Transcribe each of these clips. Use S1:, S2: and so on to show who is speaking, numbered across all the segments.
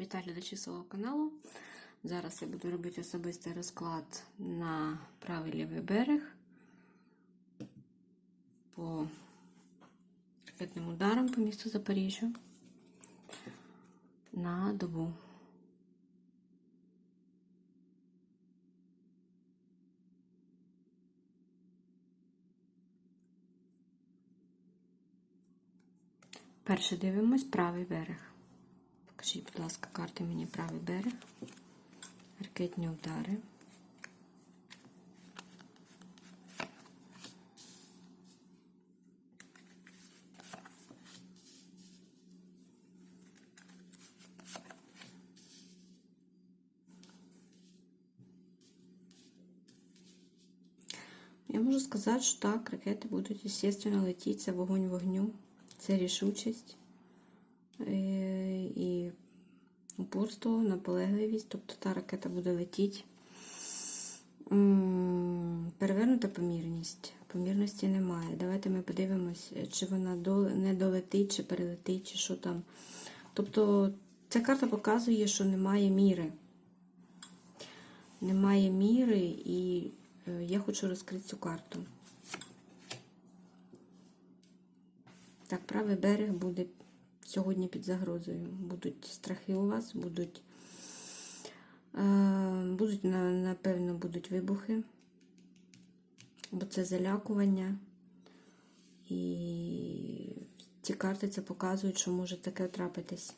S1: Вітаю глядачі свого каналу. Зараз я буду робити особистий розклад на правий лівий берег по ракетним ударам по місту Запоріжжя на добу. Перше дивимось правий берег. Покажіть, будь ласка, карти мені правий берег. Ракетні удари. Я можу сказати, що так, ракети будуть, звісно, летіти, це вогонь вогню, це рішучість е, і упорство, наполегливість, тобто та ракета буде летіти. Перевернута помірність. Помірності немає. Давайте ми подивимось, чи вона не долетить, чи перелетить, чи що там. Тобто ця карта показує, що немає міри. Немає міри, і е, я хочу розкрити цю карту. Так, правий берег буде сьогодні під загрозою. Будуть страхи у вас, будуть, е, будуть напевно, будуть вибухи, бо це залякування. І ці карти це показують, що може таке трапитись.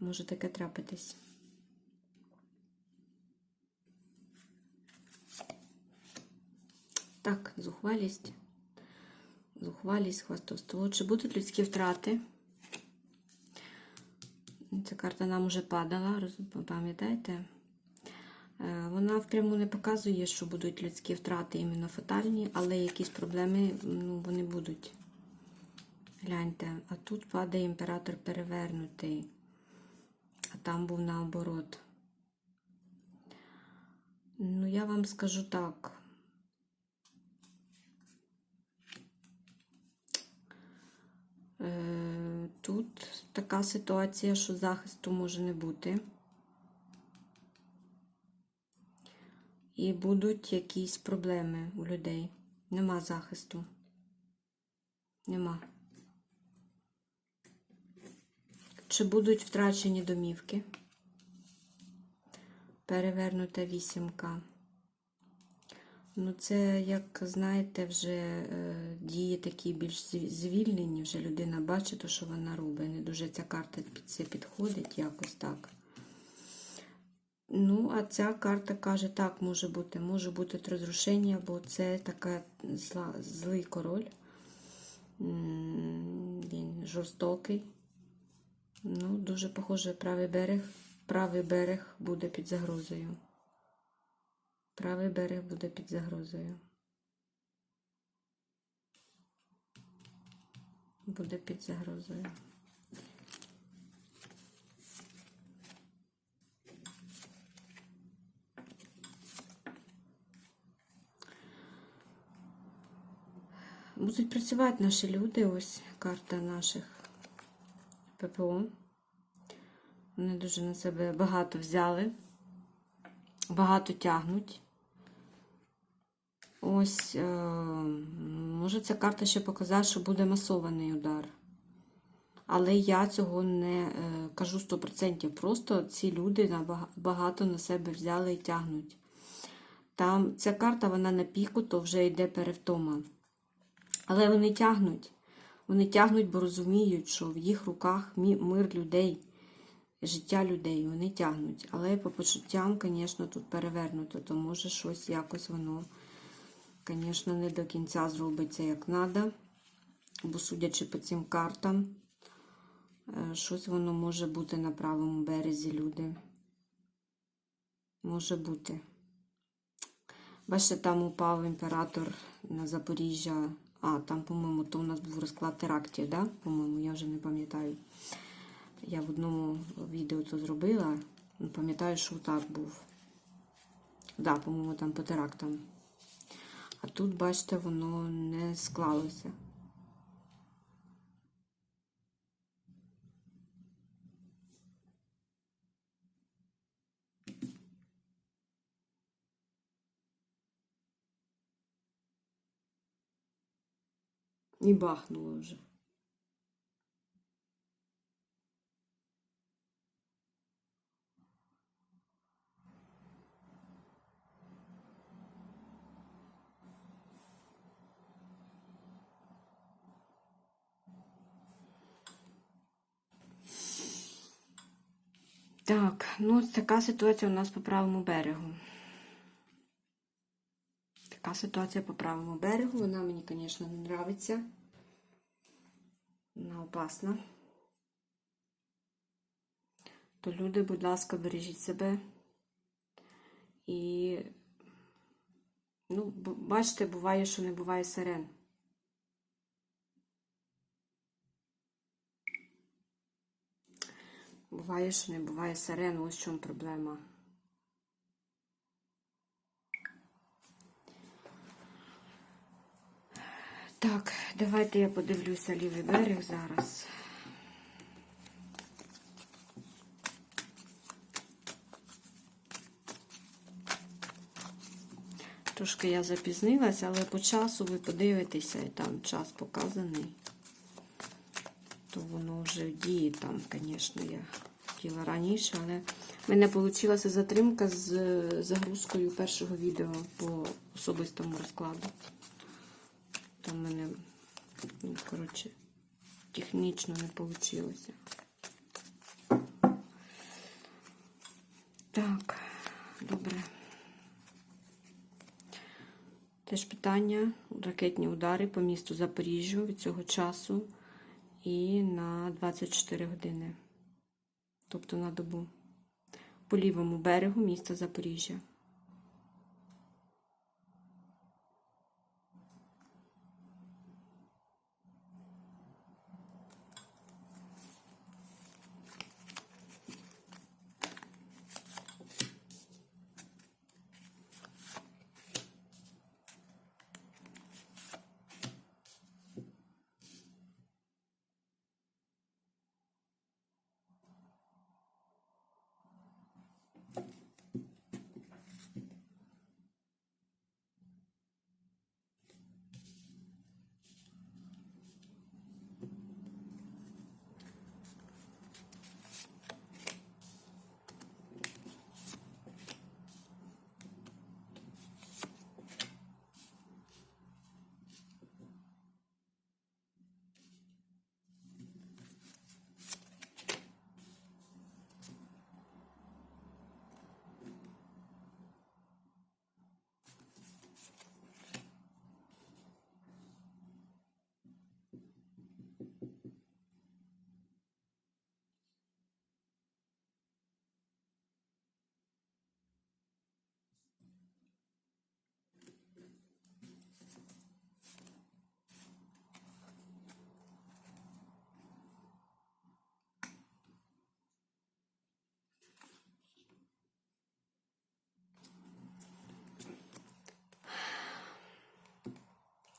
S1: Може таке трапитись. Так, зухвалість. Зухвалість, хвастовство. Чи будуть людські втрати? Ця карта нам уже падала, пам'ятаєте? Е, Вона впряму не показує, що будуть людські втрати іменно фатальні, але якісь проблеми ну, вони будуть. Гляньте, а тут падає імператор перевернутий, а там був наоборот. Ну, я вам скажу так. Тут така ситуація, що захисту може не бути. І будуть якісь проблеми у людей. Нема захисту. Нема. Чи будуть втрачені домівки? Перевернута вісімка. Ну, це, як знаєте, вже е, дії такі більш звільнені, вже людина бачить, що вона робить. Не дуже ця карта під це підходить якось так. Ну, а ця карта каже, так, може бути, може бути розрушення, бо це така зла, злий король. Він жорстокий. Ну, дуже похоже, правий берег. Правий берег буде під загрозою. Правий берег буде під загрозою. Буде під загрозою. Будуть працювати наші люди. Ось карта наших ППО. Вони дуже на себе багато взяли, багато тягнуть. Ось, е, може, ця карта ще показати, що буде масований удар. Але я цього не е, кажу 100%. Просто ці люди багато на себе взяли і тягнуть. Там ця карта, вона на піку, то вже йде перевтома. Але вони тягнуть. Вони тягнуть, бо розуміють, що в їх руках мир людей, життя людей. Вони тягнуть. Але по почуттям, звісно, тут перевернуто, то може щось якось воно, звісно, не до кінця зробиться як треба. Бо, судячи по цим картам, е, щось воно може бути на правому березі, люди. Може бути. Бачите, там упав імператор на Запоріжжя. А, там, по-моєму, то у нас був розклад терактів, да? По-моєму, я вже не пам'ятаю. Я в одному відео це зробила. Пам'ятаю, що так був. Да, по-моєму, там по терактам. А тут, бачите, воно не склалося. І бахнуло вже. Так, ну така ситуація у нас по правому берегу. Така ситуація по правому берегу. Вона мені, звісно, не нравиться. Вона опасна. То люди, будь ласка, бережіть себе. І, ну, бачите, буває, що не буває сирен. Буває, що не буває сирен, ось в чому проблема. Так, давайте я подивлюся лівий берег зараз. Трошки я запізнилася, але по часу ви подивитеся, і там час показаний. То воно вже діє там, звісно, я хотіла раніше, але в мене вийшла затримка з загрузкою першого відео по особистому розкладу. Там в мене, ну, коротше, технічно не вийшло. Так, добре. Теж питання, ракетні удари по місту Запоріжжю від цього часу і на 24 години. Тобто на добу. По лівому берегу міста Запоріжжя.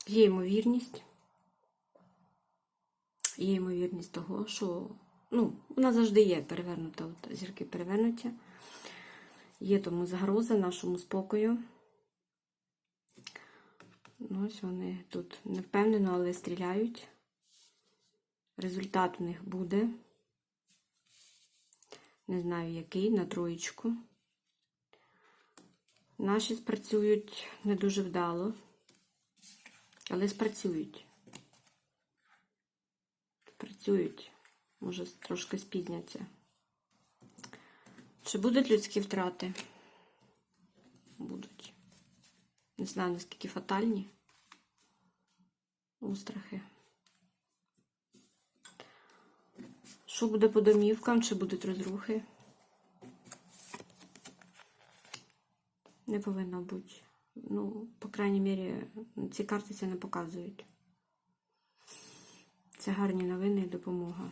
S1: Є ймовірність. Є ймовірність того, що ну, вона завжди є перевернута, от зірки перевернуті. Є тому загроза нашому спокою. Ну, ось вони тут не впевнено, але стріляють. Результат у них буде. Не знаю який, на троєчку. Наші спрацюють не дуже вдало, але спрацюють. Працюють, може трошки спізняться. Чи будуть людські втрати? Будуть. Не знаю, наскільки фатальні. Острахи. Що буде по домівкам? Чи будуть розрухи? Не повинно бути. Ну, по крайній мірі, ці карти це не показують. Це гарні новини і допомога.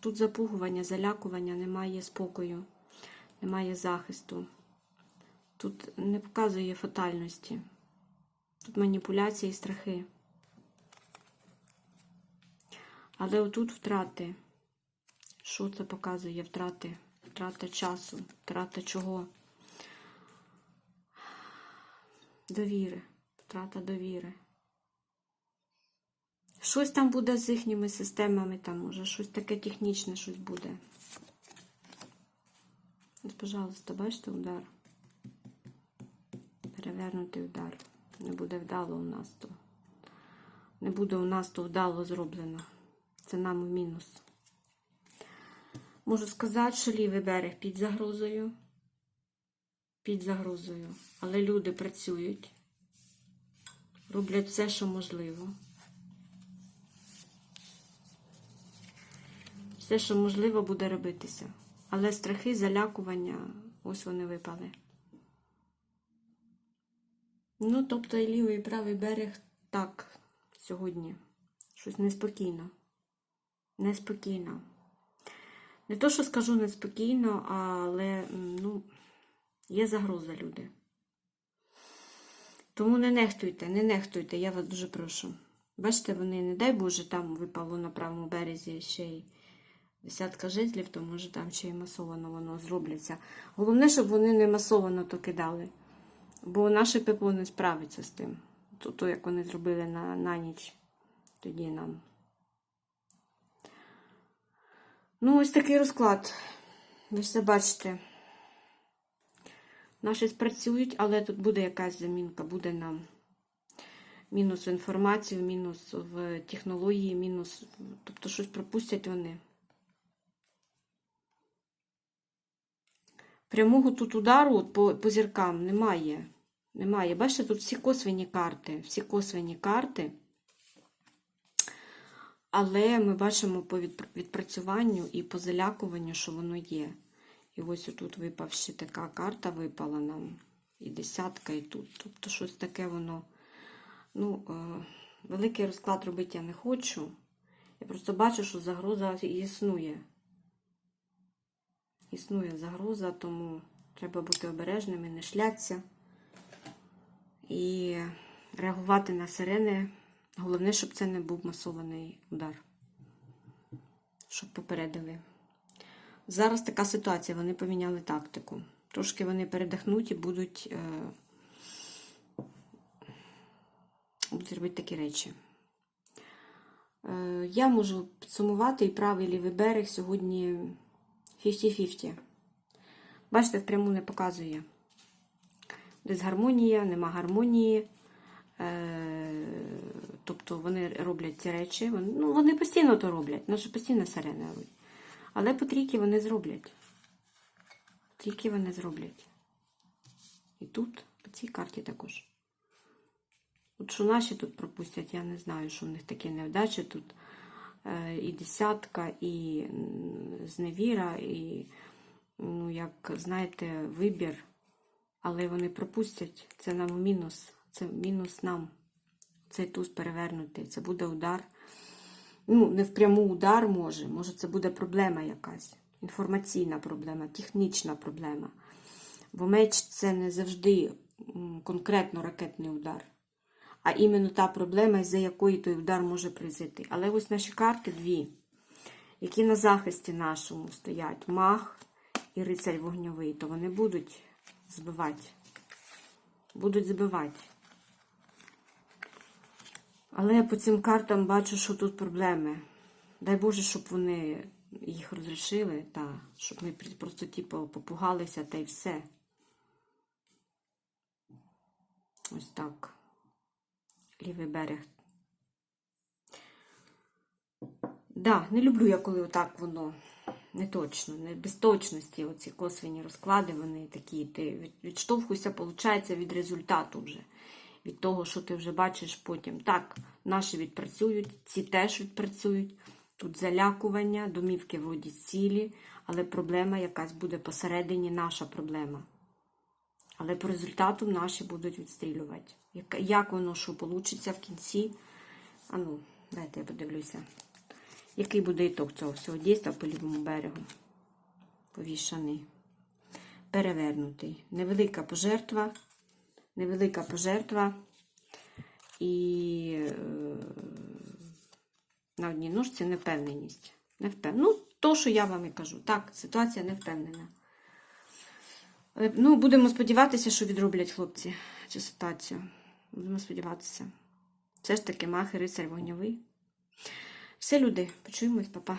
S1: Тут запугування, залякування, немає спокою, немає захисту. Тут не показує фатальності. Тут маніпуляції і страхи. Але отут втрати. Що це показує? Втрати? Втрата часу, втрата чого? Довіри, втрата довіри. Щось там буде з їхніми системами, там може щось таке технічне щось буде. Ось, пожалуйста, бачите удар. Перевернутий удар. Не буде вдало у нас то. Не буде у нас то вдало зроблено. Це нам в мінус. Можу сказати, що лівий берег під загрозою. Під загрозою. Але люди працюють, роблять все, що можливо. Все, що можливо, буде робитися. Але страхи, залякування, ось вони випали. Ну, тобто і лівий, і правий берег так сьогодні. Щось неспокійно. Неспокійно. Не то, що скажу неспокійно, але ну, є загроза, люди. Тому не нехтуйте, не нехтуйте, я вас дуже прошу. Бачите, вони, не дай Боже, там випало на правому березі ще й десятка жезлів, то може там ще й масовано воно зробляться. Головне, щоб вони не масовано то кидали. Бо наше ППО не справиться з тим. То, то як вони зробили на, на ніч, тоді нам. Ну, ось такий розклад. Ви все бачите. Наші спрацюють, але тут буде якась замінка, буде нам мінус в інформацію, мінус в технології, мінус. Тобто щось пропустять вони. Прямого тут удару по, по зіркам немає. Немає. Бачите, тут всі косвені карти. Всі косвені карти. Але ми бачимо по відпрацюванню і по залякуванню, що воно є. І ось отут випав ще така карта випала нам. І десятка, і тут. Тобто щось таке воно. Ну, е, великий розклад робити я не хочу. Я просто бачу, що загроза існує. Існує загроза, тому треба бути обережними, не шляться. І реагувати на сирени. Головне, щоб це не був масований удар. Щоб попередили. Зараз така ситуація, вони поміняли тактику. Трошки вони передихнуть і будуть, е, будуть робити такі речі. Е, я можу підсумувати і правий і лівий берег сьогодні 50-50. Бачите, впряму не показує. Дисгармонія, нема гармонії. Е, тобто вони роблять ці речі. Вони, ну, вони постійно то роблять, наші постійно сирени робить. Але по трійки вони зроблять. Трійки вони зроблять. І тут, по цій карті також. От що наші тут пропустять, я не знаю, що в них такі невдачі. Тут е, і десятка, і зневіра, і, ну, як знаєте, вибір. Але вони пропустять. Це нам мінус. Це мінус нам. Цей туз перевернутий. Це буде удар. Ну, не впряму удар може. Може, це буде проблема якась. Інформаційна проблема, технічна проблема. Бо меч це не завжди конкретно ракетний удар. А іменно та проблема, з-за якої той удар може призити. Але ось наші карти дві, які на захисті нашому стоять. Мах і рицарь вогньовий, то вони будуть збивати. Будуть збивати. Але я по цим картам бачу, що тут проблеми. Дай Боже, щоб вони їх розрішили, та щоб ми просто типу, попугалися та й все. Ось так. Лівий берег. Да, не люблю я, коли отак воно не точно, не без точності. Оці косвені розклади, вони такі. Ти відштовхуйся, виходить, від результату вже. Від того, що ти вже бачиш потім. Так, наші відпрацюють, ці теж відпрацюють. Тут залякування, домівки вроді цілі, але проблема якась буде посередині наша проблема. Але по результату наші будуть відстрілювати. Як, воно що вийде в кінці? А ну, дайте я подивлюся. Який буде ітог цього всього дійства по лівому берегу? Повішаний. Перевернутий. Невелика пожертва. Невелика пожертва. І е, на одній ножці невпевненість. Невпев... Ну, то, що я вам і кажу. Так, ситуація не впевнена. Але, Ну, будемо сподіватися, що відроблять хлопці цю ситуацію. Будемо сподіватися. Все ж таки, мах і рицарь вогньовий. Все, люди, почуємось, папа.